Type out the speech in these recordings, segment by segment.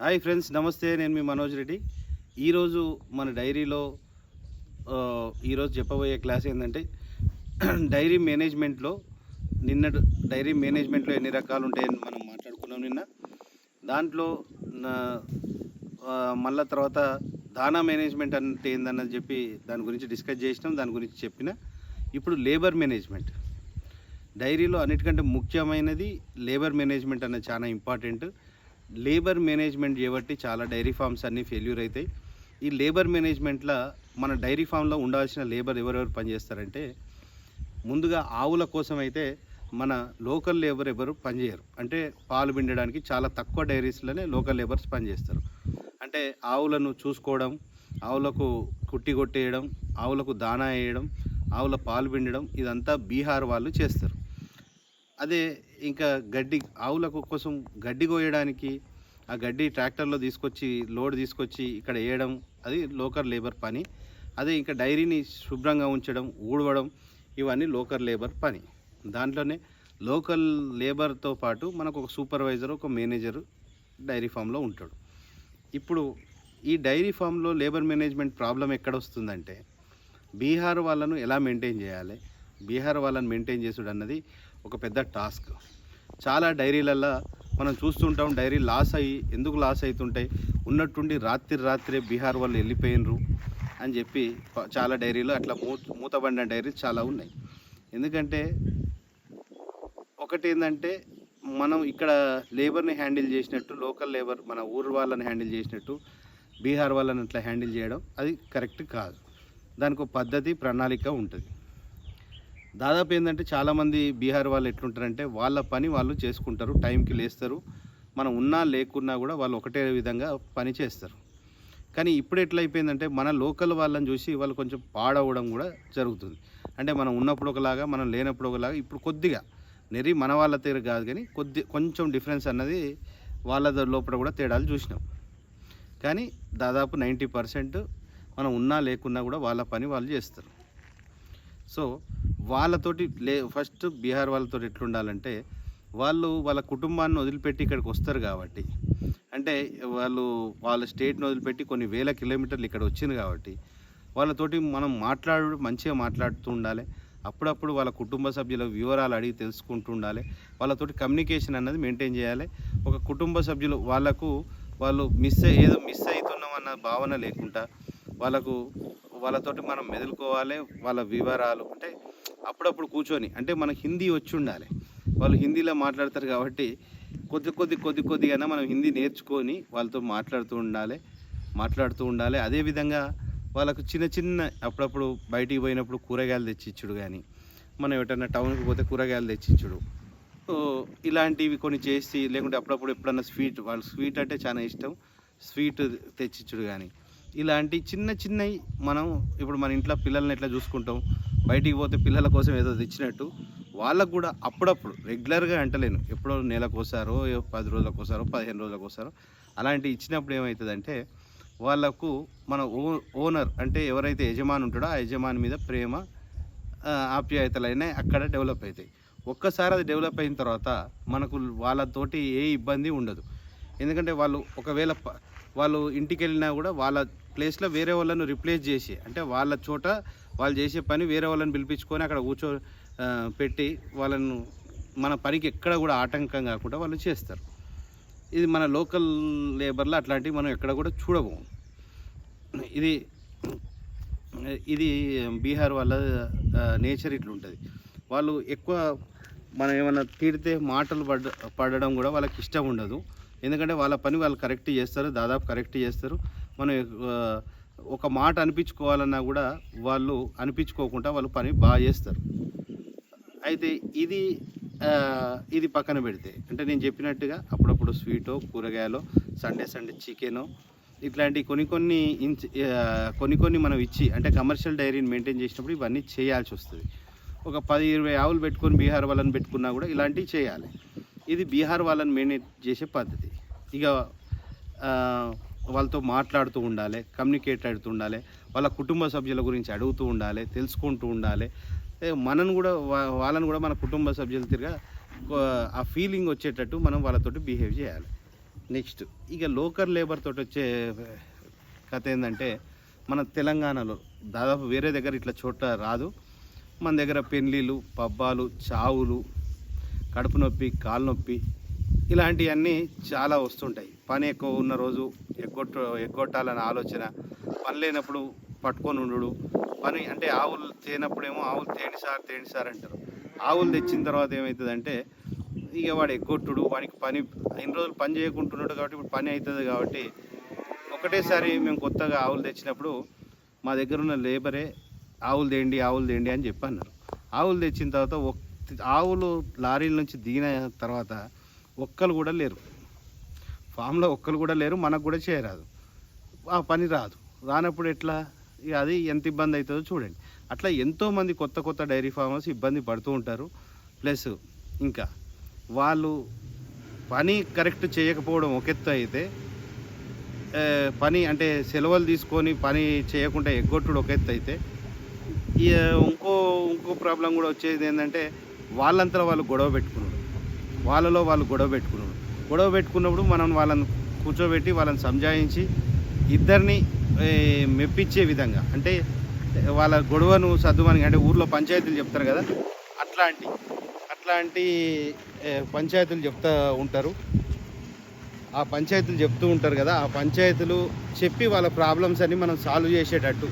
Hi friends నమస్తే నేను మీ మనోజ్ రెడ్డి. ఈరోజు మన డైరీలో ఈరోజు చెప్పబోయే క్లాస్ ఏంటంటే డైరీ మేనేజ్మెంట్లో నిన్న డైరీ మేనేజ్మెంట్లో ఎన్ని రకాలు ఉంటాయని మనం మాట్లాడుకున్నాం నిన్న. దాంట్లో నా- మళ్ళా తర్వాత దానా మేనేజ్మెంట్ అంటే ఏందన్నది చెప్పి దాని గురించి డిస్కస్ చేసినాం దాని గురించి చెప్పిన. ఇప్పుడు లేబర్ మేనేజ్మెంట్. డైరీలో అన్నిటికంటే ముఖ్యమైనది లేబర్ మేనేజ్మెంట్ అనేది చాలా ఇంపార్టెంట్. లేబర్ మేనేజ్మెంట్ చేయబట్టి చాలా డైరీ ఫార్మ్స్ అన్నీ ఫెయిల్యూర్ అవుతాయి ఈ లేబర్ మేనేజ్మెంట్లో మన డైరీ ఫామ్లో ఉండాల్సిన లేబర్ ఎవరెవరు పనిచేస్తారంటే ముందుగా ఆవుల కోసం అయితే మన లోకల్ లేబర్ ఎవరు పనిచేయరు. అంటే పాలు పిండడానికి చాలా తక్కువ డైరీస్లోనే లోకల్ లేబర్స్ పనిచేస్తారు. అంటే ఆవులను చూసుకోవడం ఆవులకు కుట్టి కొట్టేయడం ఆవులకు దానా వేయడం ఆవుల పాలు పిండడం ఇదంతా బీహార్ వాళ్ళు చేస్తారు. అదే ఇంకా గడ్డి ఆవులకు కోసం గడ్డి కోయడానికి ఆ గడ్డి ట్రాక్టర్లో తీసుకొచ్చి లోడ్ తీసుకొచ్చి ఇక్కడ వేయడం అది లోకల్ లేబర్ పని. అదే ఇంకా డైరీని శుభ్రంగా ఉంచడం ఊడవడం ఇవన్నీ లోకల్ లేబర్ పని. దాంట్లోనే లోకల్ లేబర్తో పాటు మనకు ఒక సూపర్వైజర్ ఒక మేనేజర్ డైరీ ఫామ్లో ఉంటాడు. ఇప్పుడు ఈ డైరీ ఫామ్లో లేబర్ మేనేజ్మెంట్ ప్రాబ్లం ఎక్కడ వస్తుందంటే బీహార్ వాళ్ళను ఎలా మెయింటైన్ చేయాలి? బీహార్ వాళ్ళని మెయింటైన్ చేసుడు అన్నది ఒక పెద్ద టాస్క్. చాలా డైరీలల్లో మనం చూస్తుంటాం డైరీ లాస్ అయ్యి ఎందుకు లాస్ అవుతుంటాయి ఉన్నట్టుండి రాత్రి రాత్రే బీహార్ వాళ్ళు వెళ్ళిపోయినరు అని చెప్పి చాలా డైరీలు అట్లా మూత మూతబడిన డైరీ చాలా ఉన్నాయి. ఎందుకంటే ఒకటి ఏంటంటే మనం ఇక్కడ లేబర్ని హ్యాండిల్ చేసినట్టు లోకల్ లేబర్ మన ఊరు వాళ్ళని హ్యాండిల్ చేసినట్టు బీహార్ వాళ్ళని అట్లా హ్యాండిల్ చేయడం అది కరెక్ట్ కాదు. దానికి ఒక పద్ధతి ప్రణాళిక ఉంటుంది. దాదాపు ఏంటంటే చాలామంది బీహార్ వాళ్ళు ఎట్లుంటారంటే వాళ్ళ పని వాళ్ళు చేసుకుంటారు టైంకి లేస్తారు. మనం ఉన్నా లేకున్నా కూడా వాళ్ళు ఒకటే విధంగా పని చేస్తారు. కానీ ఇప్పుడు ఎట్లా అయిపోయిందంటే మన లోకల్ వాళ్ళని చూసి వాళ్ళు కొంచెం పాడవడం కూడా జరుగుతుంది. అంటే మనం ఉన్నప్పుడు ఒకలాగా మనం లేనప్పుడు ఒకలాగా ఇప్పుడు కొద్దిగా నెరి మన వాళ్ళ తీరు కాదు కానీ కొద్ది కొంచెం డిఫరెన్స్ అన్నది వాళ్ళ లోపల కూడా తేడాలు చూసినాం. కానీ దాదాపు నైంటీ పర్సెంట్ మనం ఉన్నా లేకున్నా కూడా వాళ్ళ పని వాళ్ళు చేస్తారు. సో వాళ్ళతోటి లే ఫస్ట్ బీహార్ వాళ్ళతో ఎట్లుండాలంటే వాళ్ళు వాళ్ళ కుటుంబాన్ని వదిలిపెట్టి ఇక్కడికి వస్తారు కాబట్టి. అంటే వాళ్ళు వాళ్ళ స్టేట్ని వదిలిపెట్టి కొన్ని వేల కిలోమీటర్లు ఇక్కడ వచ్చింది కాబట్టి వాళ్ళతోటి మనం మాట్లాడు మంచిగా మాట్లాడుతూ ఉండాలి. అప్పుడప్పుడు వాళ్ళ కుటుంబ సభ్యుల వివరాలు అడిగి తెలుసుకుంటూ ఉండాలి. వాళ్ళతోటి కమ్యూనికేషన్ అన్నది మెయింటైన్ చేయాలి. ఒక కుటుంబ సభ్యులు వాళ్ళకు వాళ్ళు మిస్ అయ్యి ఏదో మిస్ అవుతున్నాం అన్న భావన లేకుండా వాళ్ళకు వాళ్ళతోటి మనం మెదులుకోవాలి. వాళ్ళ వివరాలు అంటే అప్పుడప్పుడు కూర్చొని అంటే మనకు హిందీ వచ్చి ఉండాలి. వాళ్ళు హిందీలో మాట్లాడతారు కాబట్టి కొద్ది కొద్ది కొద్ది కొద్దిగా మనం హిందీ నేర్చుకొని వాళ్ళతో మాట్లాడుతూ ఉండాలి మాట్లాడుతూ ఉండాలి. అదేవిధంగా వాళ్ళకు చిన్న చిన్న అప్పుడప్పుడు బయటికి పోయినప్పుడు కూరగాయలు తెచ్చిచ్చుడు కానీ మనం ఎటన్నా టౌన్కి పోతే కూరగాయలు తెచ్చిచ్చుడు ఇలాంటివి కొన్ని చేసి లేకుంటే అప్పుడప్పుడు ఎప్పుడన్నా స్వీట్ వాళ్ళు స్వీట్ అంటే చాలా ఇష్టం. స్వీట్ తెచ్చిచ్చుడు కానీ ఇలాంటి చిన్న చిన్నవి మనం ఇప్పుడు మన ఇంట్లో పిల్లల్ని ఎట్లా చూసుకుంటాం? బయటికి పోతే పిల్లల కోసం ఏదో తెచ్చినట్టు వాళ్ళకు కూడా అప్పుడప్పుడు రెగ్యులర్గా అంటలేను. ఎప్పుడో నెలకు వస్తారో పది రోజులకు వస్తారో పదిహేను రోజులకు వస్తారో అలాంటి ఇచ్చినప్పుడు ఏమవుతుందంటే వాళ్ళకు మన ఓ ఓనర్ అంటే ఎవరైతే యజమాని ఉంటాడో ఆ యజమాని మీద ప్రేమ ఆప్యాయతలైనా అక్కడ డెవలప్ అవుతాయి. ఒక్కసారి అది డెవలప్ అయిన తర్వాత మనకు వాళ్ళతోటి ఏ ఇబ్బంది ఉండదు. ఎందుకంటే వాళ్ళు ఒకవేళ వాళ్ళు ఇంటికి వెళ్ళినా కూడా వాళ్ళ ప్లేస్లో వేరే వాళ్ళను రిప్లేస్ చేసి అంటే వాళ్ళ చోట వాళ్ళు చేసే పని వేరే వాళ్ళని పిలిపించుకొని అక్కడ కూర్చో పెట్టి వాళ్ళను మన పనికి ఎక్కడ కూడా ఆటంకం కాకుండా వాళ్ళు చేస్తారు. ఇది మన లోకల్ లేబర్లో అట్లాంటివి మనం ఎక్కడ కూడా చూడబోము. ఇది ఇది బీహార్ వాళ్ళ నేచర్ ఇట్లుంటుంది వాళ్ళు ఎక్కువ మనం ఏమైనా తిడితే మాటలు పడ పడడం కూడా వాళ్ళకి ఇష్టం ఉండదు. ఎందుకంటే వాళ్ళ పని వాళ్ళు కరెక్ట్ చేస్తారు దాదాపు కరెక్ట్ చేస్తారు. మనం ఒక మాట అనిపించుకోవాలన్నా కూడా వాళ్ళు అనిపించుకోకుండా వాళ్ళు పని బాగా చేస్తారు. అయితే ఇది ఇది పక్కన పెడితే అంటే నేను చెప్పినట్టుగా అప్పుడప్పుడు స్వీటో కూరగాయలో సండే సండే చికెనో ఇట్లాంటి కొన్ని కొన్ని ఇంచ్ కొన్ని కొన్ని మనం ఇచ్చి అంటే కమర్షియల్ డైరీని మెయింటైన్ చేసినప్పుడు ఇవన్నీ చేయాల్సి వస్తుంది. ఒక పది ఇరవై ఆవులు పెట్టుకొని బీహార్ వాళ్ళని పెట్టుకున్నా కూడా ఇలాంటివి చేయాలి. ఇది బీహార్ వాళ్ళని మెయింటైన్ చేసే పద్ధతి. ఇక వాళ్ళతో మాట్లాడుతూ ఉండాలి కమ్యూనికేట్ అవుతూ ఉండాలి వాళ్ళ కుటుంబ సభ్యుల గురించి అడుగుతూ ఉండాలి తెలుసుకుంటూ ఉండాలి. మనను కూడా వాళ్ళని కూడా మన కుటుంబ సభ్యులు తిరిగా ఆ ఫీలింగ్ వచ్చేటట్టు మనం వాళ్ళతోటి బిహేవ్ చేయాలి. నెక్స్ట్ ఇక లోకల్ లేబర్ తోటి వచ్చే కథ ఏంటంటే మన తెలంగాణలో దాదాపు వేరే దగ్గర ఇట్లా చోట రాదు. మన దగ్గర పెళ్ళిళ్ళు పబ్బాలు చావులు కడుపు నొప్పి కాలు నొప్పి ఇలాంటివన్నీ చాలా వస్తుంటాయి. పని ఎక్కువ ఉన్న రోజు ఎగ్గొట్ట ఎగ్గొట్టాలనే ఆలోచన పని లేనప్పుడు పట్టుకొని ఉండు పని అంటే ఆవులు తేనప్పుడేమో ఆవులు తేండి సార్ తేండి సార్ అంటారు. ఆవులు తెచ్చిన తర్వాత ఏమవుతుందంటే ఇక వాడు ఎగ్గొట్టుడు వానికి పని ఇన్ని రోజులు పని చేయకుంటున్నాడు కాబట్టి ఇప్పుడు పని అవుతుంది కాబట్టి ఒకటేసారి మేము కొత్తగా ఆవులు తెచ్చినప్పుడు మా దగ్గర ఉన్న లేబరే ఆవులు తేండి ఆవులు తేండి అని చెప్పి అన్నారు ఆవులు తెచ్చిన తర్వాత ఆవులు లారీల నుంచి దిగిన తర్వాత ఒక్కరు కూడా లేరు. ఫామ్లో ఒక్కరు కూడా లేరు మనకు కూడా చేయరాదు. ఆ పని రాదు. రానప్పుడు ఎట్లా? ఇక అది ఎంత ఇబ్బంది అవుతుందో చూడండి. అట్లా ఎంతోమంది కొత్త కొత్త డైరీ ఫార్మర్స్ ఇబ్బంది పడుతూ ఉంటారు. ప్లస్ ఇంకా వాళ్ళు పని కరెక్ట్ చేయకపోవడం ఒక ఎత్తు అయితే పని అంటే సెలవులు తీసుకొని పని చేయకుండా ఎగ్గొట్టుడు ఒక ఎత్తు అయితే ఇంకో ఇంకో ప్రాబ్లం కూడా వచ్చేది ఏంటంటే వాళ్ళంతా వాళ్ళు గొడవ పెట్టుకున్నాడు. వాళ్ళలో వాళ్ళు గొడవ పెట్టుకున్నాడు. గొడవ పెట్టుకున్నప్పుడు మనం వాళ్ళని కూర్చోబెట్టి వాళ్ళని సంజాయించి ఇద్దరిని మెప్పించే విధంగా. అంటే వాళ్ళ గొడవను సర్దుమని అంటే ఊర్లో పంచాయతీలు చెప్తారు కదా? అట్లాంటి అట్లాంటి పంచాయతీలు చెప్తా ఉంటారు. ఆ పంచాయతీలు చెప్తూ ఉంటారు కదా? ఆ పంచాయతీలు చెప్పి వాళ్ళ ప్రాబ్లమ్స్ అన్ని మనం సాల్వ్ చేసేటట్టు.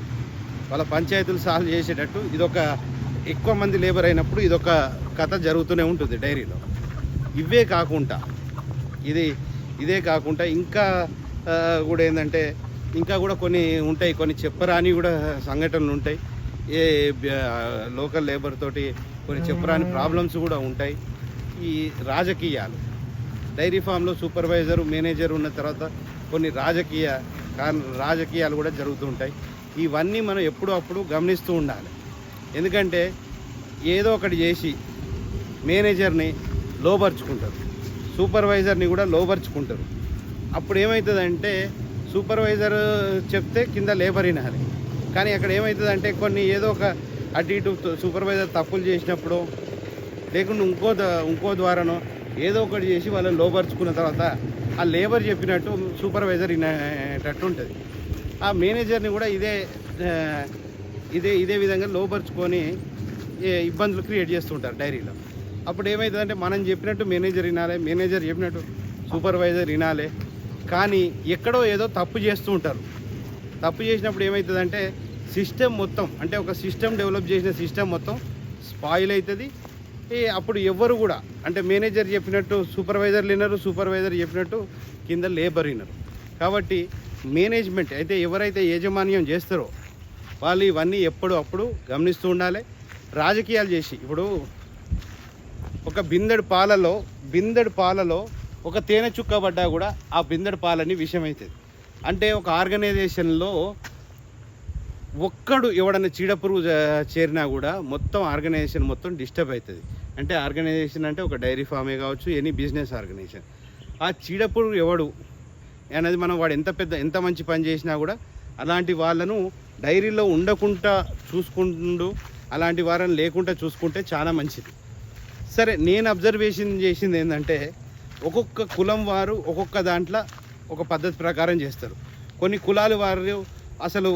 వాళ్ళ పంచాయతీలు సాల్వ్ చేసేటట్టు ఇదొక ఎక్కువ మంది లేబర్ అయినప్పుడు ఇదొక కథ జరుగుతూనే ఉంటుంది డైరీలో. ఇవే కాకుండా ఇది ఇదే కాకుండా ఇంకా కూడా ఏంటంటే ఇంకా కూడా కొన్ని ఉంటాయి కొన్ని చెప్పరాని కూడా సంఘటనలు ఉంటాయి. ఏ లోకల్ లేబర్ తోటి కొన్ని చెప్పరాని ప్రాబ్లమ్స్ కూడా ఉంటాయి. ఈ రాజకీయాలు డైరీ ఫామ్లో సూపర్వైజర్ మేనేజర్ ఉన్న తర్వాత కొన్ని రాజకీయ రాజకీయాలు కూడా జరుగుతూ ఉంటాయి. ఇవన్నీ మనం ఎప్పుడూ అప్పుడు గమనిస్తూ ఉండాలి. ఎందుకంటే ఏదో ఒకటి చేసి మేనేజర్ని లోపరుచుకుంటారు. సూపర్వైజర్ని కూడా లోపరుచుకుంటారు. అప్పుడు ఏమవుతుందంటే సూపర్వైజర్ చెప్తే కింద లేబర్ వినాలి. కానీ అక్కడ ఏమవుతుందంటే కొన్ని ఏదో ఒక అటు ఇటు సూపర్వైజర్ తప్పులు చేసినప్పుడు లేకుండా ఇంకో ద- ఇంకో ద్వారానో ఏదో ఒకటి చేసి వాళ్ళని లోపరుచుకున్న తర్వాత ఆ లేబర్ చెప్పినట్టు సూపర్వైజర్ వినేటట్టు ఉంటుంది. ఆ మేనేజర్ని కూడా ఇదే ఇదే ఇదే విధంగా లోపరుచుకొని ఏ ఇబ్బందులు క్రియేట్ చేస్తుంటారు డైరీలో. అప్పుడు ఏమవుతుందంటే మనం చెప్పినట్టు మేనేజర్ వినాలి మేనేజర్ చెప్పినట్టు సూపర్వైజర్ వినాలి. కానీ ఎక్కడో ఏదో తప్పు చేస్తూ ఉంటారు. తప్పు చేసినప్పుడు ఏమవుతుందంటే సిస్టమ్ మొత్తం అంటే ఒక సిస్టమ్ డెవలప్ చేసిన సిస్టమ్ మొత్తం స్పాయిల్ అవుతుంది. అప్పుడు ఎవ్వరు కూడా అంటే మేనేజర్ చెప్పినట్టు సూపర్వైజర్ వినరు సూపర్వైజర్ చెప్పినట్టు కింద లేబర్ వినరు. కాబట్టి మేనేజ్మెంట్ అయితే ఎవరైతే యాజమాన్యం చేస్తారో వాళ్ళు ఇవన్నీ ఎప్పుడు అప్పుడు గమనిస్తూ ఉండాలి. రాజకీయాలు చేసి ఇప్పుడు ఒక బిందెడు పాలలో బిందెడు పాలలో ఒక తేనె చుక్క పడ్డా కూడా ఆ బిందెడు పాలని విషమవుతుంది అంటే ఒక ఆర్గనైజేషన్లో ఒక్కడు ఎవడన్నా చీడపురుగు చేరినా కూడా మొత్తం ఆర్గనైజేషన్ మొత్తం డిస్టర్బ్ అవుతుంది అంటే ఆర్గనైజేషన్ అంటే ఒక డైరీ ఫామే కావచ్చు ఎనీ బిజినెస్ ఆర్గనైజేషన్. ఆ చీడపురుగు ఎవడు? అనేది మనం వాడు ఎంత పెద్ద ఎంత మంచి పని చేసినా కూడా అలాంటి వాళ్ళను డైరీలో ఉండకుండా చూసుకుంటూ అలాంటి వారిని లేకుండా చూసుకుంటే చాలా మంచిది. సరే నేను అబ్జర్వేషన్ చేసింది ఏంటంటే ఒక్కొక్క కులం వారు ఒక్కొక్క దాంట్లో ఒక పద్ధతి ప్రకారం చేస్తారు. కొన్ని కులాల వారు అసలు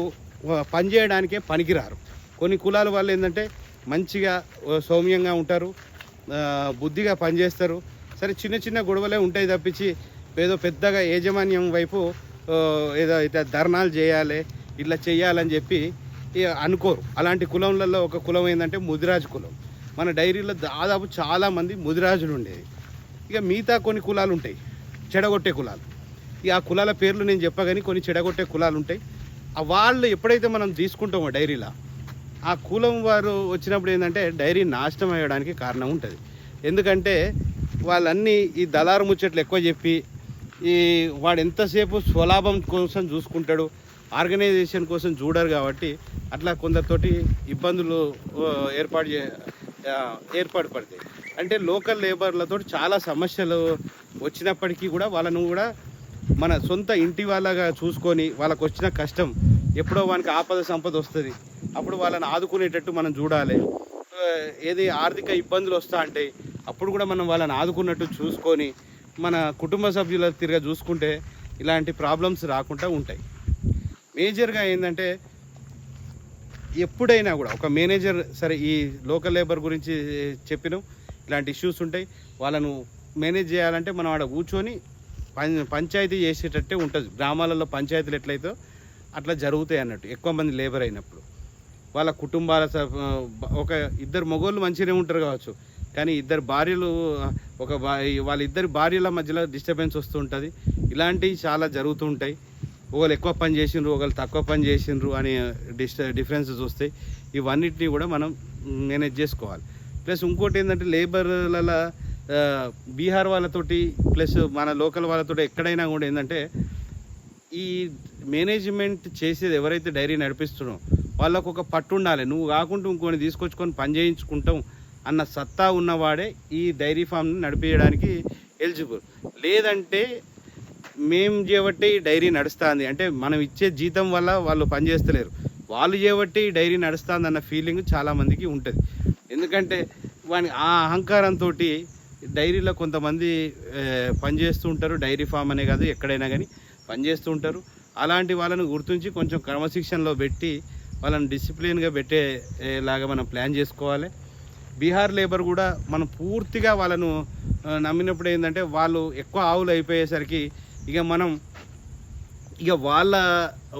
పని చేయడానికే పనికిరారు. కొన్ని కులాల వాళ్ళు ఏంటంటే మంచిగా సౌమ్యంగా ఉంటారు బుద్ధిగా పనిచేస్తారు సరే చిన్న చిన్న గొడవలే ఉంటాయి తప్పించి ఏదో పెద్దగా యాజమాన్యం వైపు ఏదో ఇట్లా ధర్నాలు చేయాలి ఇట్లా చేయాలని చెప్పి అనుకోరు. అలాంటి కులంలలో ఒక కులం ఏంటంటే ముదిరాజ్ కులం. మన డైరీలో దాదాపు చాలామంది ముదిరాజులు ఉండేది ఇక మిగతా కొన్ని కులాలు ఉంటాయి చెడగొట్టే కులాలు. ఇక ఆ కులాల పేర్లు నేను చెప్పగానే కొన్ని చెడగొట్టే కులాలు ఉంటాయి ఆ వాళ్ళు ఎప్పుడైతే మనం తీసుకుంటామో డైరీలో ఆ కులం వారు వచ్చినప్పుడు ఏంటంటే డైరీ నాశనం అయ్యడానికి కారణం ఉంటుంది. ఎందుకంటే వాళ్ళన్నీ ఈ దళారు ముచ్చట్లు ఎక్కువ చెప్పి ఈ వాడు ఎంతసేపు స్వలాభం కోసం చూసుకుంటాడు ఆర్గనైజేషన్ కోసం చూడరు కాబట్టి అట్లా కొందరితోటి ఇబ్బందులు ఏర్పాటు చే ఏర్పాటు పడతాయి. అంటే లోకల్ లేబర్లతో చాలా సమస్యలు వచ్చినప్పటికీ కూడా వాళ్ళను కూడా మన సొంత ఇంటి వాళ్ళగా చూసుకొని వాళ్ళకు వచ్చిన కష్టం ఎప్పుడో వానికి ఆపద సంపద వస్తుంది. అప్పుడు వాళ్ళని ఆదుకునేటట్టు మనం చూడాలి. ఏది ఆర్థిక ఇబ్బందులు వస్తా అంటే అప్పుడు కూడా మనం వాళ్ళని ఆదుకున్నట్టు చూసుకొని మన కుటుంబ సభ్యుల తిరిగా చూసుకుంటే ఇలాంటి ప్రాబ్లమ్స్ రాకుండా ఉంటాయి. మేజర్గా ఏంటంటే ఎప్పుడైనా కూడా ఒక మేనేజర్ సరే ఈ లోకల్ లేబర్ గురించి చెప్పినాం ఇలాంటి ఇష్యూస్ ఉంటాయి వాళ్ళను మేనేజ్ చేయాలంటే మనం ఆడ కూర్చొని పం పంచాయతీ చేసేటట్టే ఉంటుంది. గ్రామాలలో పంచాయతీలు ఎట్లయితే అట్లా జరుగుతాయి అన్నట్టు ఎక్కువ మంది లేబర్ అయినప్పుడు. వాళ్ళ కుటుంబాల స- ఒక ఇద్దరు మగోళ్ళు మంచిగానే ఉంటారు కావచ్చు కానీ ఇద్దరు భార్యలు ఒక వాళ్ళ వాళ్ళిద్దరి భార్యల మధ్యలో డిస్టర్బెన్స్ వస్తుంటుంది ఇలాంటివి చాలా జరుగుతూ ఒకరు ఎక్కువ పని చేసిండ్రు ఒకరు తక్కువ పని చేసిండ్రు అనే డిస్ డిఫరెన్సెస్ వస్తాయి ఇవన్నిటిని కూడా మనం మేనేజ్ చేసుకోవాలి. ప్లస్ ఇంకోటి ఏంటంటే లేబర్ల బీహార్ వాళ్ళతోటి ప్లస్ మన లోకల్ వాళ్ళతోటి ఎక్కడైనా కూడా ఏంటంటే ఈ మేనేజ్మెంట్ చేసేది ఎవరైతే డైరీ నడిపిస్తున్నారో వాళ్ళకు ఒక పట్టు ఉండాలి. నువ్వు కాకుండా ఇంకొని తీసుకొచ్చుకొని పని చేయించుకుంటాం అన్న సత్తా ఉన్నవాడే ఈ డైరీ ఫామ్ని నడిపించడానికి ఎలిజిబుల్ లేదంటే మేము చేయబట్టి ఈ డైరీ నడుస్తుంది. అంటే మనం ఇచ్చే జీతం వల్ల వాళ్ళు పనిచేస్తలేరు వాళ్ళు చేయబట్టి ఈ డైరీ నడుస్తుంది అన్న ఫీలింగ్ చాలామందికి ఉంటుంది. ఎందుకంటే వాని ఆ అహంకారంతో డైరీలో కొంతమంది పనిచేస్తూ ఉంటారు. డైరీ ఫామ్ అనే కాదు ఎక్కడైనా కానీ పనిచేస్తూ ఉంటారు. అలాంటి వాళ్ళని గుర్తించి కొంచెం క్రమశిక్షణలో పెట్టి వాళ్ళని డిసిప్లిన్గా పెట్టేలాగా మనం ప్లాన్ చేసుకోవాలి. బీహార్ లేబర్ కూడా మనం పూర్తిగా వాళ్ళను నమ్మినప్పుడు ఏంటంటే వాళ్ళు ఎక్కువ ఆవులు అయిపోయేసరికి ఇక మనం ఇక వాళ్ళ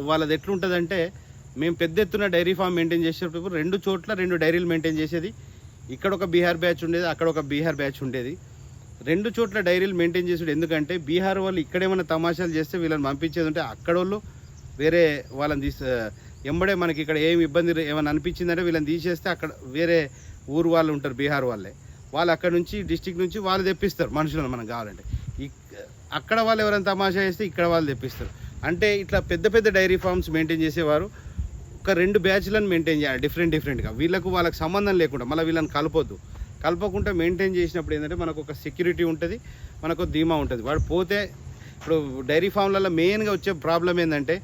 వాళ్ళది ఎట్లుంటుందంటే మేము పెద్ద ఎత్తున డైరీ ఫామ్ మెయింటైన్ చేసేటప్పుడు రెండు చోట్ల రెండు డైరీలు మెయింటైన్ చేసేది. ఇక్కడ ఒక బీహార్ బ్యాచ్ ఉండేది అక్కడ ఒక బీహార్ బ్యాచ్ ఉండేది. రెండు చోట్ల డైరీలు మెయింటైన్ చేసాడు ఎందుకంటే బీహార్ వాళ్ళు ఇక్కడేమైనా తమాషాలు చేస్తే వీళ్ళని పంపించేది ఉంటే అక్కడ వాళ్ళు వేరే వాళ్ళని తీసి ఎంబడే మనకి ఇక్కడ ఏమి ఇబ్బంది ఏమైనా అనిపించిందంటే వీళ్ళని తీసేస్తే అక్కడ వేరే ఊరు వాళ్ళు ఉంటారు బీహార్ వాళ్ళే. వాళ్ళు అక్కడ నుంచి డిస్టిక్ నుంచి వాళ్ళు తెప్పిస్తారు మనుషులను మనం కావాలంటే. అక్కడ వాళ్ళు ఎవరైనా తమాషా చేస్తే ఇక్కడ వాళ్ళు తెప్పిస్తారు. అంటే ఇట్లా పెద్ద పెద్ద డైరీ ఫార్మ్స్ మెయింటైన్ చేసేవారు. ఒక రెండు బ్యాచ్లను మెయింటైన్ చేయాలి డిఫరెంట్ డిఫరెంట్గా వీళ్ళకు వాళ్ళకి సంబంధం లేకుండా మళ్ళీ వీళ్ళని కలపొద్దు. కలపకుండా మెయింటైన్ చేసినప్పుడు ఏంటంటే మనకు ఒక సెక్యూరిటీ ఉంటుంది మనకు ధీమా ఉంటుంది. వాడు పోతే ఇప్పుడు డైరీ ఫామ్లలో మెయిన్గా వచ్చే ప్రాబ్లం ఏంటంటే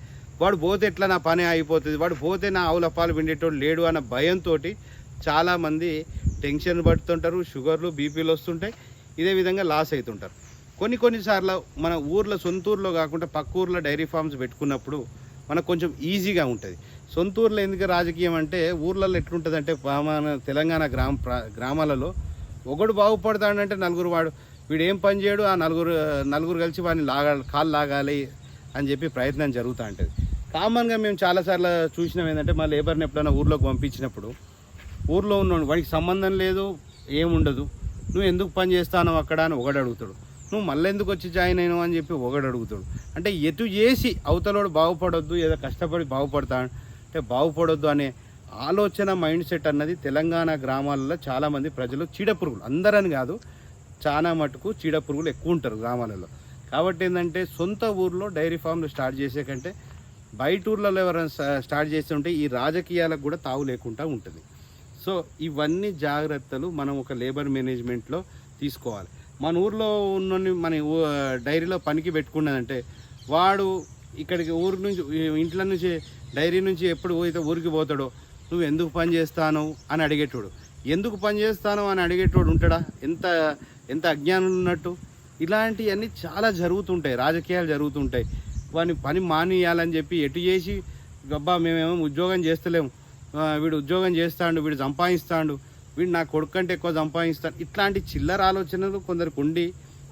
వాడు పోతే ఎట్లా నా పని అయిపోతుంది వాడు పోతే నా ఆవుల పాలు పిండేటోడు లేడు అన్న భయంతో చాలామంది టెన్షన్ పడుతుంటారు షుగర్లు బీపీలు వస్తుంటాయి. ఇదే విధంగా లాస్ అవుతుంటారు. కొన్ని కొన్నిసార్లు మన ఊర్లో సొంత ఊర్లో కాకుండా పక్క ఊర్లో డైరీ ఫార్మ్స్ పెట్టుకున్నప్పుడు మనకు కొంచెం ఈజీగా ఉంటుంది. సొంత ఊర్లో ఎందుకు రాజకీయం అంటే ఊర్లలో ఎట్లుంటుంది అంటే మన తెలంగాణ గ్రామ ప్రా- గ్రామాలలో ఒకడు బాగుపడతాడంటే నలుగురు వాడు వీడు ఏం పని చేయడు ఆ నలుగురు నలుగురు కలిసి వాడిని లాగాలి కాలు లాగాలి అని చెప్పి ప్రయత్నం జరుగుతూ ఉంటుంది. కామన్గా మేము చాలాసార్లు చూసినాం ఏంటంటే మా లేబర్ని ఎప్పుడైనా ఊర్లోకి పంపించినప్పుడు ఊర్లో ఉన్నాడు వాడికి సంబంధం లేదు ఏముండదు నువ్వు ఎందుకు పని చేస్తానో అక్కడ అని ఒకడు అడుగుతాడు. నువ్వు మళ్ళీ ఎందుకు వచ్చి జాయిన్ అయినావు అని చెప్పి ఒకడు అడుగుతాడు. అంటే ఎటు చేసి అవతలోడు బాగుపడొద్దు ఏదో కష్టపడి బాగుపడతా అంటే బాగుపడొద్దు అనే ఆలోచన మైండ్ సెట్ అన్నది తెలంగాణ గ్రామాలలో చాలామంది ప్రజలు చీడపురుగులు. అందరని కాదు చాలా మటుకు చీడపురుగులు ఎక్కువ ఉంటారు గ్రామాలలో. కాబట్టి ఏంటంటే సొంత ఊర్లో డైరీ ఫామ్లు స్టార్ట్ చేసే కంటే బయట ఊర్లలో ఎవరైనా స్టార్ట్ చేస్తుంటే ఈ రాజకీయాలకు కూడా తావు లేకుండా ఉంటుంది. సో ఇవన్నీ జాగ్రత్తలు మనం ఒక లేబర్ మేనేజ్మెంట్లో తీసుకోవాలి. మన ఊర్లో ఉన్న మన డైరీలో పనికి పెట్టుకున్నదంటే వాడు ఇక్కడికి ఊరు నుంచి ఇంట్లో నుంచి డైరీ నుంచి ఎప్పుడు పోయితే ఊరికి పోతాడో నువ్వు ఎందుకు పని చేస్తాను అని అడిగేటోడు. ఎందుకు పని చేస్తాను అని అడిగేటోడు ఉంటాడా? ఎంత ఎంత అజ్ఞానం ఉన్నట్టు? ఇలాంటివన్నీ చాలా జరుగుతుంటాయి రాజకీయాలు జరుగుతుంటాయి. వాని పని మానేయాలని చెప్పి ఎటు చేసి గబ్బా మేమేమో ఉద్యోగం చేస్తలేము వీడు ఉద్యోగం చేస్తాడు వీడు సంపాదిస్తాడు. వీడు నా కొడుకు కంటే ఎక్కువ సంపాదిస్తాను ఇట్లాంటి చిల్లర ఆలోచనలు కొందరికి ఉండి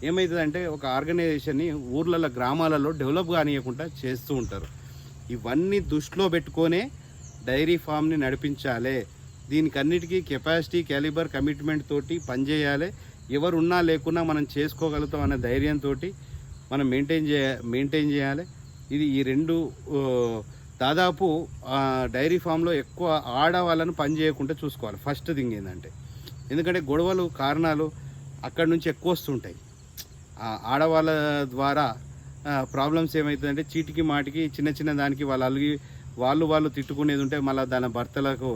ఏమవుతుందంటే ఒక ఆర్గనైజేషన్ని ఊర్లలో గ్రామాలలో డెవలప్ కానియకుండా చేస్తూ ఉంటారు. ఇవన్నీ దృష్టిలో పెట్టుకొనే డైరీ ఫామ్ని నడిపించాలి. దీనికన్నిటికీ కెపాసిటీ క్యాలిబర్ కమిట్మెంట్ తోటి పనిచేయాలి. ఎవరు ఉన్నా లేకున్నా మనం చేసుకోగలుగుతాం అనే ధైర్యంతో మనం మెయింటైన్ చేయ మెయింటైన్ చేయాలి. ఇది ఈ రెండు దాదాపు డైరీ ఫామ్లో ఎక్కువ ఆడవాళ్ళను పని చేయకుండా చూసుకోవాలి. ఫస్ట్ థింగ్ ఏంటంటే ఎందుకంటే గొడవలు కారణాలు అక్కడి నుంచి ఎక్కువ వస్తుంటాయి. ఆ ఆడవాళ్ళ ద్వారా ప్రాబ్లమ్స్ ఏమవుతుందంటే చీటికి మాటికి చిన్న చిన్న దానికి వాళ్ళు అలిగి వాళ్ళు వాళ్ళు తిట్టుకునేది ఉంటే మళ్ళీ దాని భర్తలకు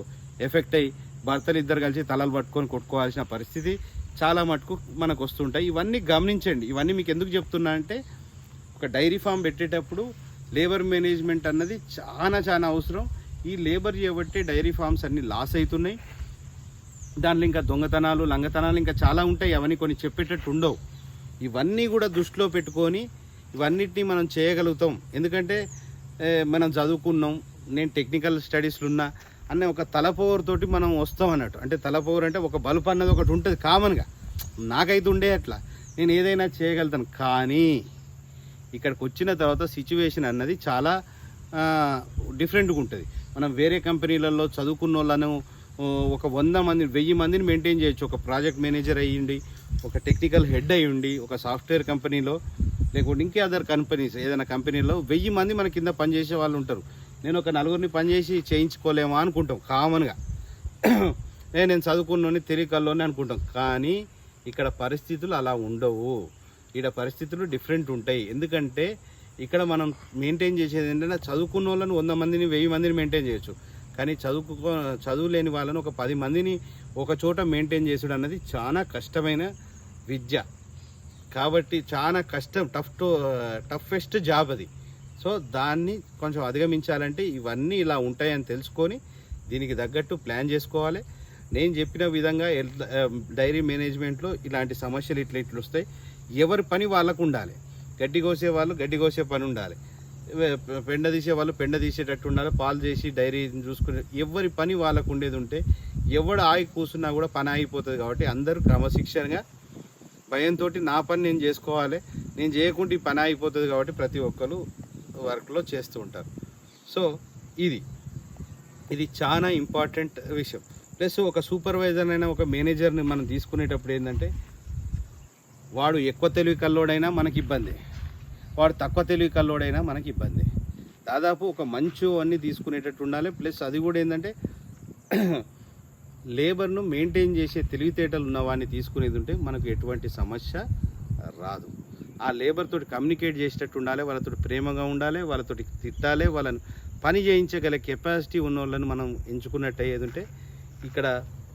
ఎఫెక్ట్ అయ్యి భర్తలు ఇద్దరు కలిసి తలలు పట్టుకొని కొట్టుకోవాల్సిన పరిస్థితి చాలా మటుకు మనకు వస్తుంటాయి. ఇవన్నీ గమనించండి. ఇవన్నీ మీకు ఎందుకు చెప్తున్నా అంటే ఒక డైరీ ఫామ్ పెట్టేటప్పుడు లేబర్ మేనేజ్మెంట్ అన్నది చాలా చాలా అవసరం. ఈ లేబర్ చేయబట్టి డైరీ ఫామ్స్ అన్ని లాస్ అవుతున్నాయి దాంట్లో ఇంకా దొంగతనాలు లంగతనాలు ఇంకా చాలా ఉంటాయి. అవన్నీ కొన్ని చెప్పేటట్టు ఉండవు. ఇవన్నీ కూడా దృష్టిలో పెట్టుకొని ఇవన్నిటిని మనం చేయగలుగుతాం. ఎందుకంటే మనం చదువుకున్నాం నేను టెక్నికల్ స్టడీస్లో ఉన్నా అనే ఒక తలపోవరుతోటి మనం వస్తాం అన్నట్టు. అంటే తలపోవరు అంటే ఒక బల్బ్ అన్నది ఒకటి ఉంటుంది కామన్గా. నాకైతే ఉండే అట్లా. నేను ఏదైనా చేయగలుగుతాను. కానీ ఇక్కడికి వచ్చిన తర్వాత సిచ్యువేషన్ అన్నది చాలా డిఫరెంట్గా ఉంటుంది. మనం వేరే కంపెనీలలో చదువుకున్న వాళ్ళను ఒక వంద మంది వెయ్యి మందిని మెయింటైన్ చేయొచ్చు. ఒక ప్రాజెక్ట్ మేనేజర్ అయ్యండి ఒక టెక్నికల్ హెడ్ అయ్యండి ఒక సాఫ్ట్వేర్ కంపెనీలో లేకుంటే ఇంకే అదర్ కంపెనీస్ ఏదైనా కంపెనీలో వెయ్యి మంది మన కింద పనిచేసే వాళ్ళు ఉంటారు. నేను ఒక నలుగురిని పనిచేసి చేయించుకోలేమా అనుకుంటాం కామన్గా. నేను చదువుకున్నోని తెలియకల్లోనే అనుకుంటాం. కానీ ఇక్కడ పరిస్థితులు అలా ఉండవు. ఈడ పరిస్థితులు డిఫరెంట్ ఉంటాయి. ఎందుకంటే ఇక్కడ మనం మెయింటైన్ చేసేది ఏంటంటే చదువుకున్న వాళ్ళని వంద మందిని వెయ్యి మందిని మెయింటైన్ చేయొచ్చు. కానీ చదువుకో చదువు లేని వాళ్ళని ఒక పది మందిని ఒక చోట మెయింటైన్ చేసుడు అన్నది చాలా కష్టమైన విద్య. కాబట్టి చాలా కష్టం టఫ్ టు టఫెస్ట్ జాబ్ అది. సో దాన్ని కొంచెం అధిగమించాలంటే ఇవన్నీ ఇలా ఉంటాయని తెలుసుకొని దీనికి తగ్గట్టు ప్లాన్ చేసుకోవాలి. నేను చెప్పిన విధంగా డైరీ మేనేజ్మెంట్లో ఇలాంటి సమస్యలు ఇట్లా ఇట్లు వస్తాయి. ఎవరి పని వాళ్ళకు ఉండాలి గడ్డి కోసే వాళ్ళు గడ్డి కోసే పని ఉండాలి పెండ తీసే వాళ్ళు పెండ తీసేటట్టు ఉండాలి పాలు చేసి డైరీ చూసుకునే ఎవరి పని వాళ్ళకు ఉండేది ఉంటే ఎవడు ఆగి కూర్చున్నా కూడా పని ఆగిపోతుంది కాబట్టి అందరూ క్రమశిక్షణగా భయంతో నా పని నేను చేసుకోవాలి. నేను చేయకుంటే ఈ పని అయిపోతుంది కాబట్టి ప్రతి ఒక్కరు వర్క్లో చేస్తూ ఉంటారు. సో ఇది. ఇది చాలా ఇంపార్టెంట్ విషయం. ప్లస్ ఒక సూపర్వైజర్ అయినా ఒక మేనేజర్ని మనం తీసుకునేటప్పుడు ఏంటంటే వాడు ఎక్కువ తెలివి కల్లోడైనా మనకి ఇబ్బంది. వాడు తక్కువ తెలివి కల్లోడైనా మనకి ఇబ్బంది. దాదాపు ఒక మంచు అన్నీ తీసుకునేటట్టు ఉండాలి. ప్లస్ అది కూడా ఏంటంటే లేబర్ను మెయింటైన్ చేసే తెలివితేటలు ఉన్నవాడిని తీసుకునేది ఉంటే మనకు ఎటువంటి సమస్య రాదు. ఆ లేబర్తో కమ్యూనికేట్ చేసేటట్టు ఉండాలి. వాళ్ళతో ప్రేమగా ఉండాలి. వాళ్ళతో తిట్టాలి. వాళ్ళని పని చేయించగల కెపాసిటీ ఉన్న వాళ్ళని మనం ఎంచుకున్నట్టు అయ్యేది ఉంటే ఇక్కడ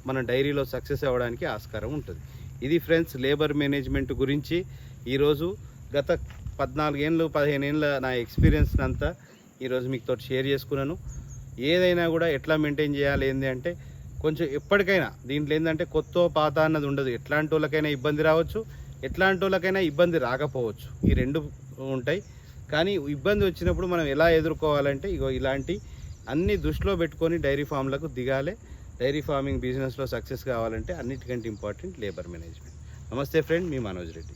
మన డైరీలో సక్సెస్ అవ్వడానికి ఆస్కారం ఉంటుంది. ఇది ఫ్రెండ్స్ లేబర్ మేనేజ్మెంట్ గురించి. ఈరోజు గత పద్నాలుగేళ్ళు పదిహేను ఏళ్ళ నా ఎక్స్పీరియన్స్ అంతా ఈరోజు మీతో షేర్ చేసుకున్నాను. ఏదైనా కూడా ఎట్లా మెయింటైన్ చేయాలి ఏంది అంటే కొంచెం ఎప్పటికైనా దీంట్లో ఏంటంటే కొత్త పాత అన్నది ఉండదు. ఎట్లాంటి వాళ్ళకైనా ఇబ్బంది రావచ్చు ఎట్లాంటి వాళ్ళకైనా ఇబ్బంది రాకపోవచ్చు. ఈ రెండు ఉంటాయి. కానీ ఇబ్బంది వచ్చినప్పుడు మనం ఎలా ఎదుర్కోవాలంటే ఇగో ఇలాంటి అన్ని దృష్టిలో పెట్టుకొని డైరీ ఫామ్లకు దిగాలి. డైరీ ఫార్మింగ్ బిజినెస్లో సక్సెస్ కావాలంటే అన్నిటికంటే ఇంపార్టెంట్ లేబర్ మేనేజ్మెంట్. నమస్తే ఫ్రెండ్ మీ మనోజ్ రెడ్డి.